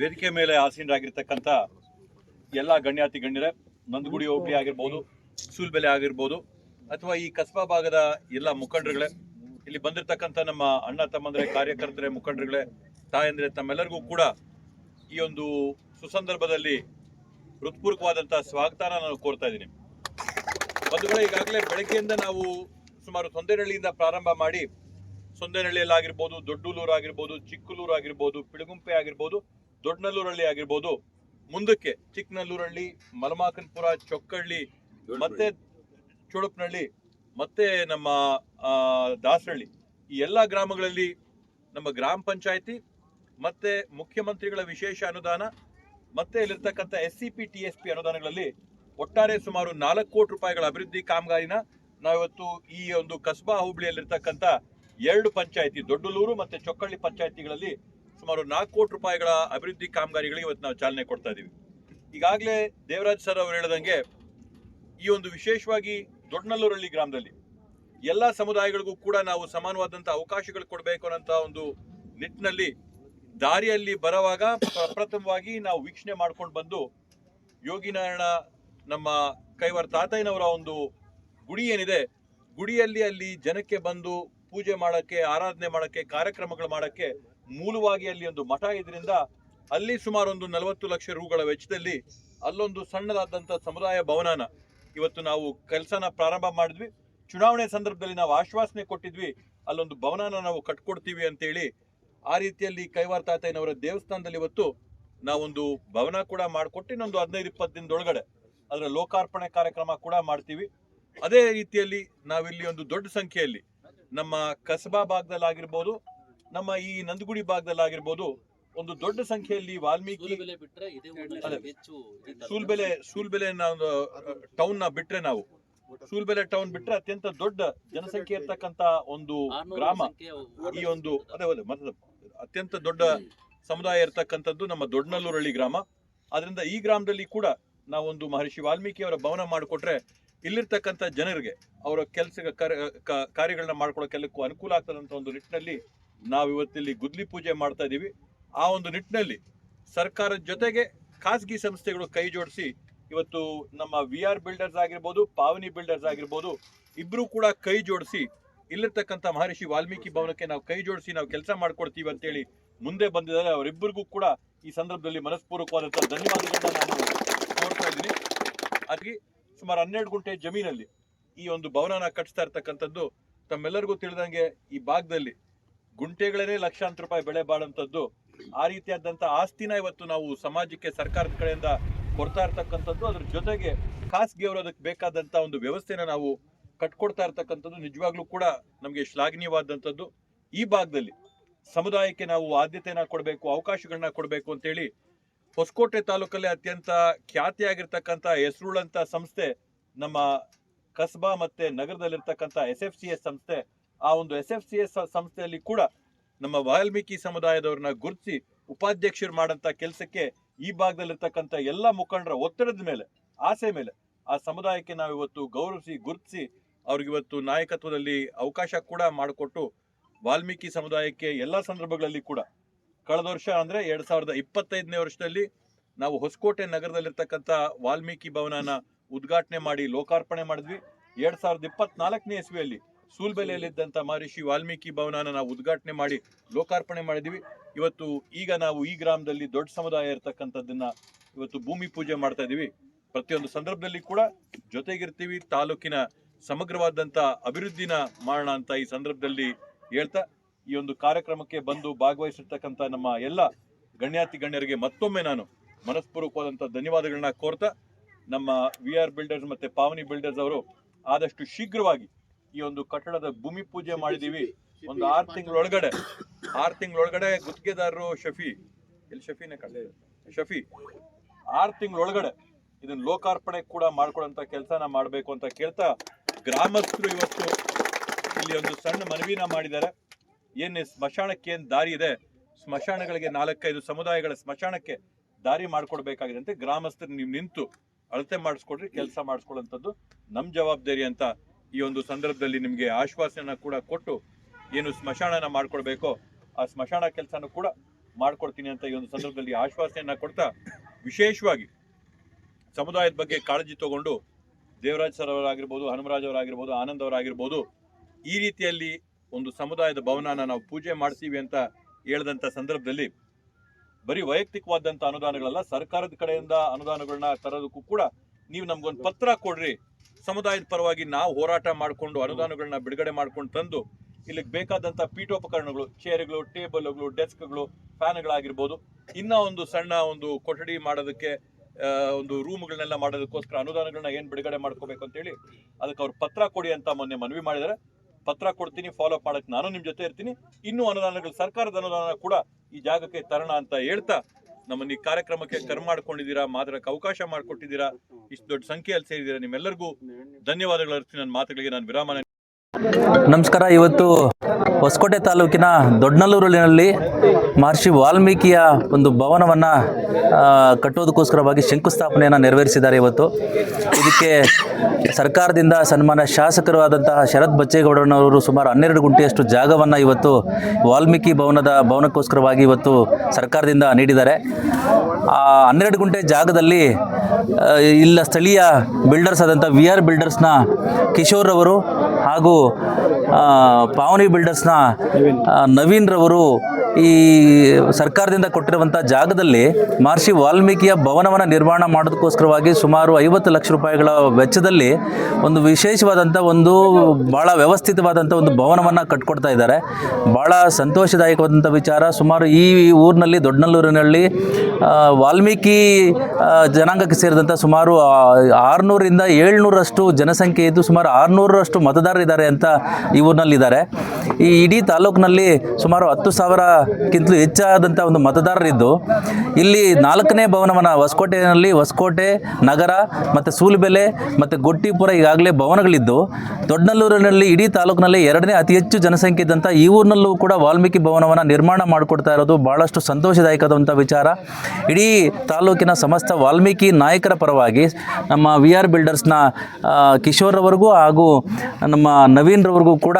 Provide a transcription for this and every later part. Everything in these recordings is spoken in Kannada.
ವೇದಿಕೆ ಮೇಲೆ ಆಸೀನರಾಗಿರ್ತಕ್ಕಂಥ ಎಲ್ಲ ಗಣ್ಯಾತಿ ಗಣ್ಯರೇ, ನಂದಗುಡಿ ಹೋಬಳಿ ಆಗಿರ್ಬೋದು, ಸೂಲ್ಬೆಲೆ ಆಗಿರ್ಬೋದು, ಅಥವಾ ಈ ಕಸ್ಬಾ ಭಾಗದ ಎಲ್ಲ ಮುಖಂಡರುಗಳೇ, ಇಲ್ಲಿ ಬಂದಿರತಕ್ಕಂಥ ನಮ್ಮ ಅಣ್ಣ, ತಮ್ಮಂದ್ರೆ, ಕಾರ್ಯಕರ್ತರೇ, ಮುಖಂಡರುಗಳೇ, ತಾಯಂದ್ರೆ, ತಮ್ಮೆಲ್ಲರಿಗೂ ಕೂಡ ಈ ಒಂದು ಸುಸಂದರ್ಭದಲ್ಲಿ ಹೃತ್ಪೂರ್ವಕವಾದಂತಹ ಸ್ವಾಗತನ ನಾನು ಕೋರ್ತಾ ಇದ್ದೀನಿ. ಬಂಧುಗಳೇ, ಈಗಾಗಲೇ ಬೆಳಗ್ಗೆಯಿಂದ ನಾವು ಸುಮಾರು ಸೊಂದೇನಹಳ್ಳಿಯಿಂದ ಪ್ರಾರಂಭ ಮಾಡಿ ಸೊಂದೇನಹಳ್ಳಿಯಲ್ಲಿ ಆಗಿರ್ಬೋದು ದೊಡ್ಡೂಲೂರು ಆಗಿರ್ಬೋದು ಚಿಕ್ಕಲೂರು ಆಗಿರ್ಬೋದು ಪಿಳಗುಂಪೆ ಆಗಿರ್ಬೋದು ದೊಡ್ಡನಲ್ಲೂರಹಳ್ಳಿ ಆಗಿರ್ಬೋದು, ಮುಂದಕ್ಕೆ ಚಿಕ್ಕನಲ್ಲೂರಳ್ಳಿ, ಮಲಮಾಕನ್ಪುರ, ಚೊಕ್ಕಳ್ಳಿ, ಮತ್ತೆ ಚುಳುಪ್ನಳ್ಳಿ, ಮತ್ತೆ ನಮ್ಮ ದಾಸರಳ್ಳಿ. ಈ ಎಲ್ಲ ಗ್ರಾಮಗಳಲ್ಲಿ ನಮ್ಮ ಗ್ರಾಮ ಪಂಚಾಯತಿ, ಮತ್ತೆ ಮುಖ್ಯಮಂತ್ರಿಗಳ ವಿಶೇಷ ಅನುದಾನ, ಮತ್ತೆ ಇಲ್ಲಿರ್ತಕ್ಕಂಥ S C P T S P ಅನುದಾನಗಳಲ್ಲಿ ಒಟ್ಟಾರೆ ಸುಮಾರು ನಾಲ್ಕು ಕೋಟಿ ರೂಪಾಯಿಗಳ ಅಭಿವೃದ್ಧಿ ಕಾಮಗಾರಿನ ನಾವಿವತ್ತು ಈ ಒಂದು ಕಸ್ಬಾ ಹುಬ್ಳಿಯಲ್ಲಿರ್ತಕ್ಕಂಥ ಎರಡು ಪಂಚಾಯಿತಿ, ದೊಡ್ಡಲೂರು ಮತ್ತೆ ಚೊಕ್ಕಳ್ಳಿ ಪಂಚಾಯತಿಗಳಲ್ಲಿ ಸುಮಾರು ನಾಲ್ಕು ಕೋಟಿ ರೂಪಾಯಿಗಳ ಅಭಿವೃದ್ಧಿ ಕಾಮಗಾರಿಗಳಿಗೆ ಇವತ್ತು ನಾವು ಚಾಲನೆ ಕೊಡ್ತಾ ಇದ್ದೀವಿ ಈಗಾಗಲೇ ದೇವರಾಜ್ ಸರ್ ಅವರು ಹೇಳಿದಂಗೆ ಈ ಒಂದು ವಿಶೇಷವಾಗಿ ದೊಡ್ಡನಲ್ಲೂರಳ್ಳಿ ಗ್ರಾಮದಲ್ಲಿ ಎಲ್ಲ ಸಮುದಾಯಗಳಿಗೂ ಕೂಡ ನಾವು ಸಮಾನವಾದಂಥ ಅವಕಾಶಗಳು ಕೊಡಬೇಕು ಅನ್ನೋಂಥ ಒಂದು ನಿಟ್ಟಿನಲ್ಲಿ ದಾರಿಯಲ್ಲಿ ಬರುವಾಗ ಪ್ರಪ್ರಥಮವಾಗಿ ನಾವು ವೀಕ್ಷಣೆ ಮಾಡ್ಕೊಂಡು ಬಂದು ಯೋಗಿನಾರಾಯಣ ನಮ್ಮ ಕೈವರ್ ತಾತಯ್ಯನವರ ಒಂದು ಗುಡಿ ಏನಿದೆ, ಗುಡಿಯಲ್ಲಿ ಅಲ್ಲಿ ಜನಕ್ಕೆ ಬಂದು ಪೂಜೆ ಮಾಡೋಕ್ಕೆ, ಆರಾಧನೆ ಮಾಡೋಕ್ಕೆ, ಕಾರ್ಯಕ್ರಮಗಳು ಮಾಡಕ್ಕೆ ಮೂಲವಾಗಿ ಅಲ್ಲಿ ಒಂದು ಮಠ ಇದರಿಂದ ಅಲ್ಲಿ ಸುಮಾರು ಒಂದು ನಲವತ್ತು ಲಕ್ಷ ರೂಗಳ ವೆಚ್ಚದಲ್ಲಿ ಅಲ್ಲೊಂದು ಸಣ್ಣದಾದಂಥ ಸಮುದಾಯ ಭವನನ ಇವತ್ತು ನಾವು ಕೆಲಸನ ಪ್ರಾರಂಭ ಮಾಡಿದ್ವಿ. ಚುನಾವಣೆ ಸಂದರ್ಭದಲ್ಲಿ ನಾವು ಆಶ್ವಾಸನೆ ಕೊಟ್ಟಿದ್ವಿ. ಅಲ್ಲೊಂದು ಭವನನ ನಾವು ಕಟ್ಕೊಡ್ತೀವಿ ಅಂತೇಳಿ ಆ ರೀತಿಯಲ್ಲಿ ಕೈವಾರ ತಾತಯ್ಯನವರ ದೇವಸ್ಥಾನದಲ್ಲಿ ಇವತ್ತು ನಾವೊಂದು ಭವನ ಕೂಡ ಮಾಡಿಕೊಟ್ಟು ಇನ್ನೊಂದು ಹದಿನೈದು ಇಪ್ಪತ್ತು ದಿನದೊಳಗಡೆ ಅದರ ಲೋಕಾರ್ಪಣೆ ಕಾರ್ಯಕ್ರಮ ಕೂಡ ಮಾಡ್ತೀವಿ. ಅದೇ ರೀತಿಯಲ್ಲಿ ನಾವಿಲ್ಲಿ ಒಂದು ದೊಡ್ಡ ಸಂಖ್ಯೆಯಲ್ಲಿ ನಮ್ಮ ಕಸಬಾ ಭಾಗದಲ್ಲಾಗಿರ್ಬೋದು ನಮ್ಮ ಈ ನಂದಗುಡಿ ಭಾಗದಲ್ಲಾಗಿರ್ಬೋದು ಒಂದು ದೊಡ್ಡ ಸಂಖ್ಯೆಯಲ್ಲಿ ವಾಲ್ಮೀಕಿ ಸೂಲ್ಬೆಲೆ ಸೂಲ್ಬೆಲೆ ಟೌನ್ನ ಬಿಟ್ರೆ ನಾವು. ಸೂಲ್ಬೆಲೆ ಟೌನ್ ಬಿಟ್ರೆ ಅತ್ಯಂತ ದೊಡ್ಡ ಜನಸಂಖ್ಯೆ ಇರ್ತಕ್ಕಂತ ಒಂದು ಗ್ರಾಮ. ಈ ಒಂದು ಅದೇ ಅದೇ ಮತ್ತೆ ಅತ್ಯಂತ ದೊಡ್ಡ ಸಮುದಾಯ ಇರ್ತಕ್ಕಂಥದ್ದು ನಮ್ಮ ದೊಡ್ಡನಲ್ಲೂರಳ್ಳಿ ಗ್ರಾಮ. ಅದರಿಂದ ಈ ಗ್ರಾಮದಲ್ಲಿ ಕೂಡ ನಾವೊಂದು ಮಹರ್ಷಿ ವಾಲ್ಮೀಕಿ ಅವರ ಭವನ ಮಾಡಿಕೊಟ್ರೆ ಇಲ್ಲಿರ್ತಕ್ಕಂಥ ಜನರಿಗೆ ಅವರ ಕೆಲಸ ಕಾರ್ಯಗಳನ್ನ ಮಾಡ್ಕೊಳ್ಳೋಕೆಲ್ಲಕ್ಕೂ ಅನುಕೂಲ ಆಗ್ತದಂತ ಒಂದು ನಿಟ್ಟಿನಲ್ಲಿ ನಾವು ಇವತ್ತಿಲ್ಲಿ ಗುದ್ಲಿ ಪೂಜೆ ಮಾಡ್ತಾ ಇದ್ದೀವಿ ಆ ಒಂದು ನಿಟ್ಟಿನಲ್ಲಿ ಸರ್ಕಾರದ ಜೊತೆಗೆ ಖಾಸಗಿ ಸಂಸ್ಥೆಗಳು ಕೈ ಜೋಡಿಸಿ ಇವತ್ತು ನಮ್ಮ ವಿ ಆರ್ ಬಿಲ್ಡರ್ಸ್ ಆಗಿರ್ಬೋದು ಪಾವನಿ ಬಿಲ್ಡರ್ಸ್ ಆಗಿರ್ಬೋದು ಇಬ್ಬರೂ ಕೂಡ ಕೈ ಜೋಡಿಸಿ ಇಲ್ಲಿರ್ತಕ್ಕಂಥ ಮಹರ್ಷಿ ವಾಲ್ಮೀಕಿ ಭವನಕ್ಕೆ ನಾವು ಕೈ ಜೋಡಿಸಿ ನಾವು ಕೆಲಸ ಮಾಡ್ಕೊಡ್ತೀವಿ ಅಂತೇಳಿ ಮುಂದೆ ಬಂದಿದ್ದಾರೆ. ಅವರಿಬ್ಬರಿಗೂ ಕೂಡ ಈ ಸಂದರ್ಭದಲ್ಲಿ ಮನಸ್ಪೂರ್ವಕವಾದಂಥ ಧನ್ಯವಾದಗಳನ್ನ ನಾನು ಕೋರ್ತಾ ಇದ್ದೀನಿ. ಅದಕ್ಕೆ ಸುಮಾರು ಹನ್ನೆರಡು ಗುಂಟೆ ಜಮೀನಲ್ಲಿ ಈ ಒಂದು ಭವನನ ಕಟ್ಟಿಸ್ತಾ ಇರ್ತಕ್ಕಂಥದ್ದು ತಮ್ಮೆಲ್ಲರಿಗೂ ತಿಳಿದಂಗೆ ಈ ಭಾಗದಲ್ಲಿ ಗುಂಟೆಗಳೇ ಲಕ್ಷಾಂತರ ರೂಪಾಯಿ ಬೆಳೆ ಬಾಳಂತದ್ದು ಆ ರೀತಿಯಾದಂಥ ಆಸ್ತಿನ ಇವತ್ತು ನಾವು ಸಮಾಜಕ್ಕೆ ಸರ್ಕಾರದ ಕಡೆಯಿಂದ ಕೊಡ್ತಾ ಇರ್ತಕ್ಕಂಥದ್ದು. ಅದ್ರ ಜೊತೆಗೆ ಖಾಸಗಿಯವರು ಅದಕ್ಕೆ ಬೇಕಾದಂಥ ಒಂದು ವ್ಯವಸ್ಥೆನ ನಾವು ಕಟ್ಕೊಡ್ತಾ ಇರ್ತಕ್ಕಂಥದ್ದು ನಿಜವಾಗ್ಲೂ ಕೂಡ ನಮಗೆ ಶ್ಲಾಘನೀಯವಾದಂಥದ್ದು. ಈ ಭಾಗದಲ್ಲಿ ಸಮುದಾಯಕ್ಕೆ ನಾವು ಆದ್ಯತೆನ ಕೊಡಬೇಕು, ಅವಕಾಶಗಳನ್ನ ಕೊಡಬೇಕು ಅಂತೇಳಿ ಹೊಸಕೋಟೆ ತಾಲೂಕಲ್ಲಿ ಅತ್ಯಂತ ಖ್ಯಾತಿಯಾಗಿರ್ತಕ್ಕಂಥ ಹೆಸರುಳ್ಳಂತ ಸಂಸ್ಥೆ ನಮ್ಮ ಕಸ್ಬಾ ಮತ್ತೆ ನಗರದಲ್ಲಿರ್ತಕ್ಕಂಥ ಎಸ್ ಎಫ್ ಸಿ ಎಸ್ ಸಂಸ್ಥೆ ಆ ಒಂದು ಎಸ್ ಎಫ್ ಸಿ ಎಸ್ ಸಂಸ್ಥೆಯಲ್ಲಿ ಕೂಡ ನಮ್ಮ ವಾಲ್ಮೀಕಿ ಸಮುದಾಯದವ್ರನ್ನ ಗುರುತಿಸಿ ಉಪಾಧ್ಯಕ್ಷರು ಮಾಡಂತ ಕೆಲಸಕ್ಕೆ ಈ ಭಾಗದಲ್ಲಿರ್ತಕ್ಕಂಥ ಎಲ್ಲ ಮುಖಂಡರ ಒತ್ತಡದ ಮೇಲೆ, ಆಸೆ ಮೇಲೆ ಆ ಸಮುದಾಯಕ್ಕೆ ನಾವು ಇವತ್ತು ಗೌರವಿಸಿ, ಗುರುತಿಸಿ ಅವ್ರಿಗೆ ಇವತ್ತು ನಾಯಕತ್ವದಲ್ಲಿ ಅವಕಾಶ ಕೂಡ ಮಾಡಿಕೊಟ್ಟು ವಾಲ್ಮೀಕಿ ಸಮುದಾಯಕ್ಕೆ ಎಲ್ಲ ಸಂದರ್ಭಗಳಲ್ಲಿ ಕೂಡ ಕಳೆದ ವರ್ಷ ಅಂದ್ರೆ ಎರಡ್ ಸಾವಿರದ ಇಪ್ಪತ್ತೈದನೇ ವರ್ಷದಲ್ಲಿ ನಾವು ಹೊಸಕೋಟೆ ನಗರದಲ್ಲಿರ್ತಕ್ಕಂಥ ವಾಲ್ಮೀಕಿ ಭವನನ ಉದ್ಘಾಟನೆ ಮಾಡಿ ಲೋಕಾರ್ಪಣೆ ಮಾಡಿದ್ವಿ. ಎರಡು ಸಾವಿರದ ಇಪ್ಪತ್ನಾಲ್ಕನೇ ಇಸ್ವಿಯಲ್ಲಿ ಸೂಲ್ಬೆಲೆಯಲ್ಲಿದ್ದಂಥ ಮಹರ್ಷಿ ವಾಲ್ಮೀಕಿ ಭವನನ ನಾವು ಉದ್ಘಾಟನೆ ಮಾಡಿ ಲೋಕಾರ್ಪಣೆ ಮಾಡಿದ್ವಿ ಇವತ್ತು ಈಗ ನಾವು ಈ ಗ್ರಾಮದಲ್ಲಿ ದೊಡ್ಡ ಸಮುದಾಯ ಇರತಕ್ಕಂಥದ್ದನ್ನ ಇವತ್ತು ಭೂಮಿ ಪೂಜೆ ಮಾಡ್ತಾ ಇದ್ದೀವಿ. ಪ್ರತಿಯೊಂದು ಸಂದರ್ಭದಲ್ಲಿ ಕೂಡ ಜೊತೆಗಿರ್ತೀವಿ, ತಾಲೂಕಿನ ಸಮಗ್ರವಾದಂಥ ಅಭಿವೃದ್ಧಿನ ಮಾಡೋಣ ಅಂತ ಈ ಸಂದರ್ಭದಲ್ಲಿ ಹೇಳ್ತಾ ಈ ಒಂದು ಕಾರ್ಯಕ್ರಮಕ್ಕೆ ಬಂದು ಭಾಗವಹಿಸಿರ್ತಕ್ಕಂಥ ನಮ್ಮ ಎಲ್ಲ ಗಣ್ಯಾತಿ ಗಣ್ಯರಿಗೆ ಮತ್ತೊಮ್ಮೆ ನಾನು ಮನಸ್ಪೂರ್ವಕವಾದಂಥ ಧನ್ಯವಾದಗಳನ್ನ ಕೋರ್ತಾ ನಮ್ಮ ವಿ ಆರ್ ಬಿಲ್ಡರ್ಸ್ ಮತ್ತೆ ಪಾವನಿ ಬಿಲ್ಡರ್ಸ್ ಅವರು ಆದಷ್ಟು ಶೀಘ್ರವಾಗಿ ಈ ಒಂದು ಕಟ್ಟಡದ ಭೂಮಿ ಪೂಜೆ ಮಾಡಿದೀವಿ. ಒಂದು ಆರು ತಿಂಗಳೊಳಗಡೆ ಆರು ತಿಂಗಳೊಳಗಡೆ ಗುತ್ತಿಗೆದಾರರು ಶಫಿ. ಎಲ್ಲಿ ಶಫಿನೇ ಕಡೆ ಶಫಿ. ಆರು ತಿಂಗಳೊಳಗಡೆ ಇದನ್ನ ಲೋಕಾರ್ಪಣೆ ಕೂಡ ಮಾಡ್ಕೊಡಂತ ಕೆಲಸನ ಮಾಡಬೇಕು ಅಂತ ಕೇಳ್ತಾ ಗ್ರಾಮಸ್ಥರು ಇವತ್ತು ಇಲ್ಲಿ ಒಂದು ಸಣ್ಣ ಮನವಿನ ಮಾಡಿದ್ದಾರೆ. ಏನ್ ಸ್ಮಶಾನಕ್ಕೆ ಏನ್ ದಾರಿ ಇದೆ? ಸ್ಮಶಾನಗಳಿಗೆ ನಾಲ್ಕೈದು ಸಮುದಾಯಗಳ ಸ್ಮಶಾನಕ್ಕೆ ದಾರಿ ಮಾಡ್ಕೊಡ್ಬೇಕಾಗಿದೆ ಅಂತ ಗ್ರಾಮಸ್ಥರು ನೀವು ನಿಂತು ಅಳತೆ ಮಾಡಿಸ್ಕೊಡ್ರಿ ಕೆಲಸ ಮಾಡಿಸ್ಕೊಳ್ಳೋಂಥದ್ದು ನಮ್ಮ ಜವಾಬ್ದಾರಿ ಅಂತ ಈ ಒಂದು ಸಂದರ್ಭದಲ್ಲಿ ನಿಮಗೆ ಆಶ್ವಾಸನ ಕೂಡ ಕೊಟ್ಟು ಏನು ಸ್ಮಶಾನನ ಮಾಡ್ಕೊಡ್ಬೇಕೋ ಆ ಸ್ಮಶಾನ ಕೆಲಸನೂ ಕೂಡ ಮಾಡ್ಕೊಡ್ತೀನಿ ಅಂತ ಈ ಒಂದು ಸಂದರ್ಭದಲ್ಲಿ ಆಶ್ವಾಸನೆಯನ್ನ ಕೊಡ್ತಾ ವಿಶೇಷವಾಗಿ ಸಮುದಾಯದ ಬಗ್ಗೆ ಕಾಳಜಿ ತಗೊಂಡು ದೇವರಾಜ್ ಸರ್ ಅವರಾಗಿರ್ಬೋದು, ಹನುಮರಾಜ್ ಅವರಾಗಿರ್ಬೋದು, ಆನಂದ್ ಅವರಾಗಿರ್ಬೋದು, ಈ ರೀತಿಯಲ್ಲಿ ಒಂದು ಸಮುದಾಯದ ಭವನನ ನಾವು ಪೂಜೆ ಮಾಡ್ತೀವಿ ಅಂತ ಹೇಳಿದಂಥ ಸಂದರ್ಭದಲ್ಲಿ ಬರೀ ವೈಯಕ್ತಿಕವಾದಂಥ ಅನುದಾನಗಳಲ್ಲ, ಸರ್ಕಾರದ ಕಡೆಯಿಂದ ಅನುದಾನಗಳನ್ನ ತರೋದಕ್ಕೂ ಕೂಡ ನೀವು ನಮ್ಗೊಂದು ಪತ್ರ ಕೊಡ್ರಿ. ಸಮುದಾಯದ ಪರವಾಗಿ ನಾವು ಹೋರಾಟ ಮಾಡಿಕೊಂಡು ಅನುದಾನಗಳನ್ನ ಬಿಡುಗಡೆ ಮಾಡ್ಕೊಂಡು ತಂದು ಇಲ್ಲಿಗೆ ಬೇಕಾದಂತ ಪೀಠೋಪಕರಣಗಳು ಚೇರ್ಗಳು ಟೇಬಲ್ಗಳು ಡೆಸ್ಕ್ಗಳು ಫ್ಯಾನ್ಗಳಾಗಿರ್ಬೋದು ಇನ್ನ ಒಂದು ಸಣ್ಣ ಒಂದು ಕೊಠಡಿ ಮಾಡೋದಕ್ಕೆ ಒಂದು ರೂಮ್ಗಳನ್ನೆಲ್ಲ ಮಾಡೋದಕ್ಕೋಸ್ಕರ ಅನುದಾನಗಳನ್ನ ಏನು ಬಿಡುಗಡೆ ಮಾಡ್ಕೋಬೇಕು ಅಂತೇಳಿ ಅದಕ್ಕೆ ಅವ್ರು ಪತ್ರ ಕೊಡಿ ಅಂತ ಮೊನ್ನೆ ಮನವಿ ಮಾಡಿದ್ದಾರೆ. ಪತ್ರ ಕೊಡ್ತೀನಿ ಫಾಲೋ ಮಾಡಕ್ಕೆ ನಾನು ನಿಮ್ಮ ಜೊತೆ ಇರ್ತೀನಿ. ಇನ್ನೂ ಅನುದಾನಗಳು, ಸರ್ಕಾರದ ಅನುದಾನ ಕೂಡ ಈ ಜಾಗಕ್ಕೆ ತರೋಣ ಅಂತ ಹೇಳ್ತಾ ನಮ್ಮನ್ನ ಈ ಕಾರ್ಯಕ್ರಮಕ್ಕೆ ಕರೆ ಮಾಡ್ಕೊಂಡಿದ್ದೀರಾ ಮಾತಾಡಕ್ಕೆ ಅವಕಾಶ ಮಾಡಿಕೊಟ್ಟಿದ್ದೀರಾ, ಇಷ್ಟು ದೊಡ್ಡ ಸಂಖ್ಯೆಯಲ್ಲಿ ಸೇರಿದ್ದೀರಾ, ನಿಮ್ಮೆಲ್ಲರಿಗೂ ಧನ್ಯವಾದಗಳು ಅರ್ಥ ನನ್ನ ಮಾತುಗಳಿಗೆ, ನಾನು ವಿರಾಮ ನಮಸ್ಕಾರ, ಇವತ್ತು ಹೊಸಕೋಟೆ ತಾಲೂಕಿನ ದೊಡ್ಡನಲ್ಲೂರಿನಲ್ಲಿ ಮಹರ್ಷಿ ವಾಲ್ಮೀಕಿಯ ಒಂದು ಭವನವನ್ನು ಕಟ್ಟೋದಕ್ಕೋಸ್ಕರವಾಗಿ ಶಂಕುಸ್ಥಾಪನೆಯನ್ನು ನೆರವೇರಿಸಿದ್ದಾರೆ ಇವತ್ತು. ಇದಕ್ಕೆ ಸರ್ಕಾರದಿಂದ ಸನ್ಮಾನ ಶಾಸಕರು ಆದಂತಹ ಶರತ್ ಬಚ್ಚೇಗೌಡನವರು ಸುಮಾರು ಹನ್ನೆರಡು ಗುಂಟೆಯಷ್ಟು ಜಾಗವನ್ನು ಇವತ್ತು ವಾಲ್ಮೀಕಿ ಭವನದ ಭವನಕ್ಕೋಸ್ಕರವಾಗಿ ಇವತ್ತು ಸರ್ಕಾರದಿಂದ ನೀಡಿದ್ದಾರೆ. ಆ ಹನ್ನೆರಡು ಗುಂಟೆ ಜಾಗದಲ್ಲಿ ಇಲ್ಲ ಸ್ಥಳೀಯ ಬಿಲ್ಡರ್ಸ್ ಆದಂಥ ವಿ ಆರ್ ಬಿಲ್ಡರ್ಸ್ನ ಕಿಶೋರ್ ಅವರು ಹಾಗೂ ಪಾವನಿ ಬಿಲ್ಡರ್ಸ್ನ ನವೀನ್ ರವರು ಈ ಸರ್ಕಾರದಿಂದ ಕೊಟ್ಟಿರುವಂಥ ಜಾಗದಲ್ಲಿ ಮಹರ್ಷಿ ವಾಲ್ಮೀಕಿಯ ಭವನವನ್ನು ನಿರ್ಮಾಣ ಮಾಡೋದಕ್ಕೋಸ್ಕರವಾಗಿ ಸುಮಾರು ಐವತ್ತು ಲಕ್ಷ ರೂಪಾಯಿಗಳ ವೆಚ್ಚದಲ್ಲಿ ಒಂದು ವಿಶೇಷವಾದಂಥ ಒಂದು ಭಾಳ ವ್ಯವಸ್ಥಿತವಾದಂಥ ಒಂದು ಭವನವನ್ನು ಕಟ್ಕೊಡ್ತಾ ಇದ್ದಾರೆ. ಭಾಳ ಸಂತೋಷದಾಯಕವಾದಂಥ ವಿಚಾರ. ಸುಮಾರು ಈ ಊರಿನಲ್ಲಿ ದೊಡ್ಡನಲ್ಲೂರಿನಲ್ಲಿ ವಾಲ್ಮೀಕಿ ಜನಾಂಗಕ್ಕೆ ಸೇರಿದಂಥ ಸುಮಾರು ಆರುನೂರಿಂದ ಏಳ್ನೂರಷ್ಟು ಜನಸಂಖ್ಯೆ ಇದ್ದು ಸುಮಾರು ಆರುನೂರರಷ್ಟು ಮತದಾರರಿದ್ದಾರೆ ಅಂತ ಈ ಊರಿನಲ್ಲಿದ್ದಾರೆ. ಈ ಇಡೀ ತಾಲೂಕಿನಲ್ಲಿ ಸುಮಾರು ಹತ್ತು ಸಾವಿರಕ್ಕಿಂತಲೂ ಹೆಚ್ಚಾದಂಥ ಒಂದು ಮತದಾರರಿದ್ದು ಇಲ್ಲಿ ನಾಲ್ಕನೇ ಭವನವನ್ನು ಹೊಸಕೋಟೆಯಲ್ಲಿ ಹೊಸಕೋಟೆ, ನಗರ ಮತ್ತು ಸೂಲ್ಬೆಲೆ ಮತ್ತು ಗೊಟ್ಟಿಪುರ ಈಗಾಗಲೇ ಭವನಗಳಿದ್ದು, ದೊಡ್ಡನಲ್ಲೂರಿನಲ್ಲಿ ಇಡೀ ತಾಲೂಕಿನಲ್ಲಿ ಎರಡನೇ ಅತಿ ಹೆಚ್ಚು ಜನಸಂಖ್ಯೆ ಇದ್ದಂಥ ಈ ಊರಿನಲ್ಲೂ ಕೂಡ ವಾಲ್ಮೀಕಿ ಭವನವನ್ನು ನಿರ್ಮಾಣ ಮಾಡಿಕೊಡ್ತಾ ಇರೋದು ಭಾಳಷ್ಟು ಸಂತೋಷದಾಯಕವಾದಂಥ ವಿಚಾರ. ಇಡೀ ತಾಲೂಕಿನ ಸಮಸ್ತ ವಾಲ್ಮೀಕಿ ನಾಯಕರ ಪರವಾಗಿ ನಮ್ಮ ವಿ ಆರ್ ಬಿಲ್ಡರ್ಸ್ನ ಆ, ಕಿಶೋರ್ ಅವರಿಗೂ ಹಾಗೂ ನಮ್ಮ ನವೀನ್ ರವರಿಗೂ ಕೂಡ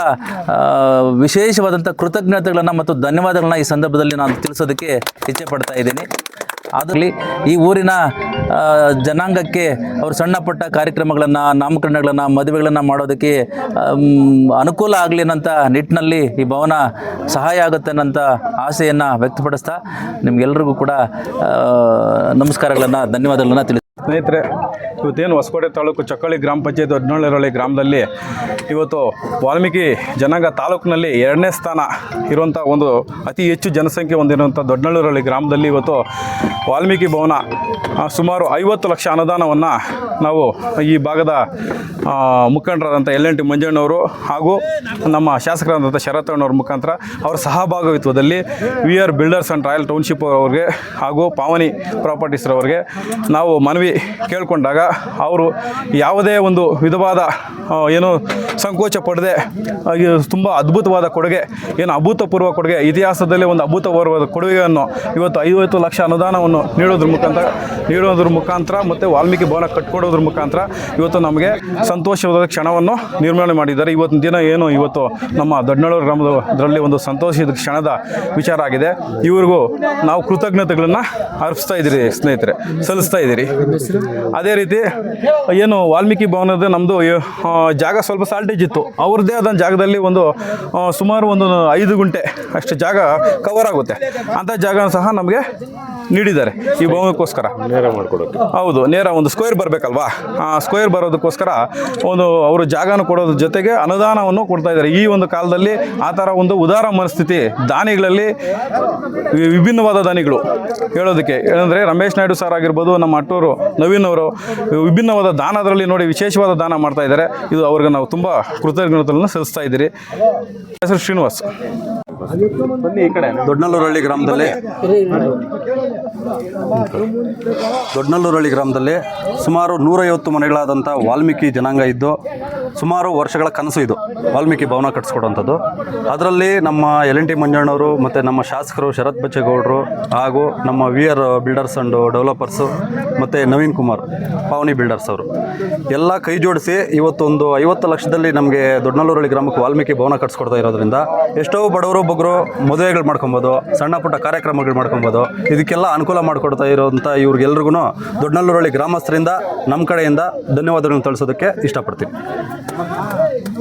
ವಿಶೇಷವಾದಂಥ ಕೃತಜ್ಞತೆಗಳನ್ನು ಮತ್ತು ಧನ್ಯವಾದಗಳನ್ನ ಈ ಸಂದರ್ಭದಲ್ಲಿ ನಾನು ತಿಳಿಸೋದಕ್ಕೆ ಇಚ್ಛೆ ಪಡ್ತಾ ಇದ್ದೀನಿ. ಅದರಲ್ಲಿ ಈ ಊರಿನ ಜನಾಂಗಕ್ಕೆ ಅವರು ಸಣ್ಣ ಪುಟ್ಟ ಕಾರ್ಯಕ್ರಮಗಳನ್ನು, ನಾಮಕರಣಗಳನ್ನು, ಮದುವೆಗಳನ್ನು ಮಾಡೋದಕ್ಕೆ ಅನುಕೂಲ ಆಗಲಿ ಅನ್ನೋಂಥ ನಿಟ್ಟಿನಲ್ಲಿ ಈ ಭವನ ಸಹಾಯ ಆಗುತ್ತೆ ಅನ್ನೋಂಥ ಆಸೆಯನ್ನು ವ್ಯಕ್ತಪಡಿಸ್ತಾ ನಿಮಗೆಲ್ಲರಿಗೂ ಕೂಡ ನಮಸ್ಕಾರಗಳನ್ನು, ಧನ್ಯವಾದಗಳನ್ನು ತಿಳಿಸ್ತೀನಿ ಸ್ನೇಹಿತರೆ, ಇವತ್ತೇನು ಹೊಸಕೋಟೆ ತಾಲೂಕು ಚಕ್ಕಳ್ಳಿ ಗ್ರಾಮ ಪಂಚಾಯತ್ ಹದಿನೇಳರಳ್ಳಿ ಗ್ರಾಮದಲ್ಲಿ ಇವತ್ತು ವಾಲ್ಮೀಕಿ ಜನಾಂಗ ತಾಲೂಕಿನಲ್ಲಿ ಎರಡನೇ ಸ್ಥಾನ ಇರುವಂಥ ಒಂದು ಅತಿ ಹೆಚ್ಚು ಜನಸಂಖ್ಯೆ ಹೊಂದಿರುವಂಥ ದೊಡ್ಡನಳ್ಳಿ ಗ್ರಾಮದಲ್ಲಿ ಇವತ್ತು ವಾಲ್ಮೀಕಿ ಭವನ ಸುಮಾರು ಐವತ್ತು ಲಕ್ಷ ಅನುದಾನವನ್ನು ನಾವು ಈ ಭಾಗದ ಮುಖಂಡರಾದಂಥ ಎಲ್ ಎನ್ ಟಿ ಮಂಜಣ್ಣವರು ಹಾಗೂ ನಮ್ಮ ಶಾಸಕರಾದಂಥ ಶರತಣ್ಣವ್ರ ಮುಖಾಂತರ ಅವರ ಸಹಭಾಗಿತ್ವದಲ್ಲಿ V R builders and royal township ಅವ್ರಿಗೆ ಹಾಗೂ ಪಾವನಿ ಪ್ರಾಪರ್ಟೀಸ್ರವ್ರಿಗೆ ನಾವು ಮನವಿ ಕೇಳಿಕೊಂಡಾಗ ಅವರು ಯಾವುದೇ ಒಂದು ವಿಧವಾದ ಏನು ಸಂಕೋಚ ಪಡದೆ ತುಂಬ ಅದ್ಭುತವಾದ ಕೊಡುಗೆ, ಏನು ಅಭೂತಪೂರ್ವ ಕೊಡುಗೆ, ಇತಿಹಾಸದಲ್ಲಿ ಒಂದು ಅಭೂತಪೂರ್ವದ ಕೊಡುಗೆಯನ್ನು ಇವತ್ತು ಐವತ್ತು ಲಕ್ಷ ಅನುದಾನವನ್ನು ನೀಡೋದ್ರ ಮುಖಾಂತರ ನೀಡೋದ್ರ ಮುಖಾಂತರ ಮತ್ತು ವಾಲ್ಮೀಕಿ ಭವನ ಕಟ್ಕೊಡೋದ್ರ ಮುಖಾಂತರ ಇವತ್ತು ನಮಗೆ ಸಂತೋಷವಾದ ಕ್ಷಣವನ್ನು ನಿರ್ಮಾಣ ಮಾಡಿದ್ದಾರೆ. ಇವತ್ತಿನ ದಿನ ಏನು ಇವತ್ತು ನಮ್ಮ ದೊಡ್ಡನಳ್ಳೂರು ಗ್ರಾಮದಲ್ಲಿ ಒಂದು ಸಂತೋಷದ ಕ್ಷಣದ ವಿಚಾರ ಆಗಿದೆ. ಇವ್ರಿಗೂ ನಾವು ಕೃತಜ್ಞತೆಗಳನ್ನು ಅರ್ಪಿಸ್ತಾ ಇದ್ದೀರಿ ಸ್ನೇಹಿತರೆ, ಸಲ್ಲಿಸ್ತಾ ಇದ್ದೀರಿ. ಅದೇ ರೀತಿ, ಏನು ವಾಲ್ಮೀಕಿ ಭವನದ ನಮ್ಮದು ಜಾಗ ಸ್ವಲ್ಪ ಸಾಲ್ಟೇಜ್ ಇತ್ತು. ಅವ್ರದ್ದೇ ಆದ ಜಾಗದಲ್ಲಿ ಒಂದು ಸುಮಾರು ಒಂದು ಐದು ಗುಂಟೆ ಅಷ್ಟು ಜಾಗ ಕವರ್ ಆಗುತ್ತೆ. ಅಂಥ ಜಾಗ ಸಹ ನಮಗೆ ನೀಡಿದ್ದಾರೆ ಈ ಭವನಕ್ಕೋಸ್ಕರ ನೇರ ಮಾಡಿಕೊಡೋದು ಹೌದು ನೇರ ಒಂದು ಸ್ಕ್ವೇರ್ ಬರಬೇಕಲ್ವಾ? ಆ ಸ್ಕ್ವೇರ್ ಬರೋದಕ್ಕೋಸ್ಕರ ಒಂದು ಅವರು ಜಾಗನ ಕೊಡೋದ್ರ ಜೊತೆಗೆ ಅನುದಾನವನ್ನು ಕೊಡ್ತಾ ಇದ್ದಾರೆ. ಈ ಒಂದು ಕಾಲದಲ್ಲಿ ಆ ಥರ ಒಂದು ಉದಾರ ಮನಸ್ಥಿತಿ ದಾನಿಗಳಲ್ಲಿ ವಿಭಿನ್ನವಾದ ದಾನಿಗಳು ಹೇಳೋದಕ್ಕೆ. ಏನಂದರೆ ರಮೇಶ್ ನಾಯ್ಡು ಸರ್ ಆಗಿರ್ಬೋದು ನಮ್ಮ ಅಟ್ಟೂರು ನವೀನ್ ಅವರು ವಿಭಿನ್ನವಾದ ದಾನದಲ್ಲಿ ನೋಡಿ ವಿಶೇಷವಾದ ದಾನ ಮಾಡ್ತಾ ಇದ್ದಾರೆ. ಇದು ಅವ್ರಿಗೆ ನಾವು ತುಂಬ ಕೃತಜ್ಞತೆಗಳನ್ನು ಸಲ್ಲಿಸ್ತಾ ಇದ್ದೀರಿ. ಹೆಸರು ಶ್ರೀನಿವಾಸ್. ದೊಡ್ಡನಲ್ಲೂರಳ್ಳಿ ಗ್ರಾಮದಲ್ಲಿ. ದೊಡ್ಡನಲ್ಲೂರಳ್ಳಿ ಗ್ರಾಮದಲ್ಲಿ ಸುಮಾರು ನೂರೈವತ್ತು ಮನೆಗಳಾದಂಥ ವಾಲ್ಮೀಕಿ ಜನಾಂಗ ಇದ್ದು ಸುಮಾರು ವರ್ಷಗಳ ಕನಸು ಇದು. ವಾಲ್ಮೀಕಿ ಭವನ ಕಟ್ಸ್ಕೊಡುವಂಥದ್ದು ಅದರಲ್ಲಿ ನಮ್ಮ ಎಲ್ ಎನ್ ಟಿ ಮಂಜಣ್ಣವರು ಮತ್ತು ನಮ್ಮ ಶಾಸಕರು ಶರತ್ ಬಚ್ಚೇಗೌಡರು ಹಾಗೂ ನಮ್ಮ V R builders and developers ಮತ್ತು ನವೀನ್ ಕುಮಾರ್ ಪಾವನಿ ಬಿಲ್ಡರ್ಸ್ ಅವರು. ಎಲ್ಲ ಕೈ ಜೋಡಿಸಿ ಇವತ್ತೊಂದು ಐವತ್ತು ಲಕ್ಷದಲ್ಲಿ ನಮಗೆ ದೊಡ್ಡನಲ್ಲೂರಳ್ಳಿ ಗ್ರಾಮಕ್ಕೆ ವಾಲ್ಮೀಕಿ ಭವನ ಕಟ್ಸ್ಕೊಡ್ತಾ ಇರೋದ್ರಿಂದ ಎಷ್ಟೋ ಬಡವರು, ಬಗ್ಗರು ಮದುವೆಗಳು ಮಾಡ್ಕೊಬೋದು, ಸಣ್ಣ ಪುಟ್ಟ ಕಾರ್ಯಕ್ರಮಗಳು ಮಾಡ್ಕೊಬೋದು, ಇದಕ್ಕೆಲ್ಲ ಅನುಕೂಲ ಮಾಡಿಕೊಡ್ತಾ ಇರೋವಂಥ ಇವ್ರಿಗೆಲ್ರಿಗೂ ದೊಡ್ಡನಲ್ಲೂರಳ್ಳಿ ಗ್ರಾಮಸ್ಥರಿಂದ, ನಮ್ಮ ಕಡೆಯಿಂದ ಧನ್ಯವಾದಗಳನ್ನು ತಿಳಿಸೋದಕ್ಕೆ ಇಷ್ಟಪಡ್ತೀನಿ. Vamos lá.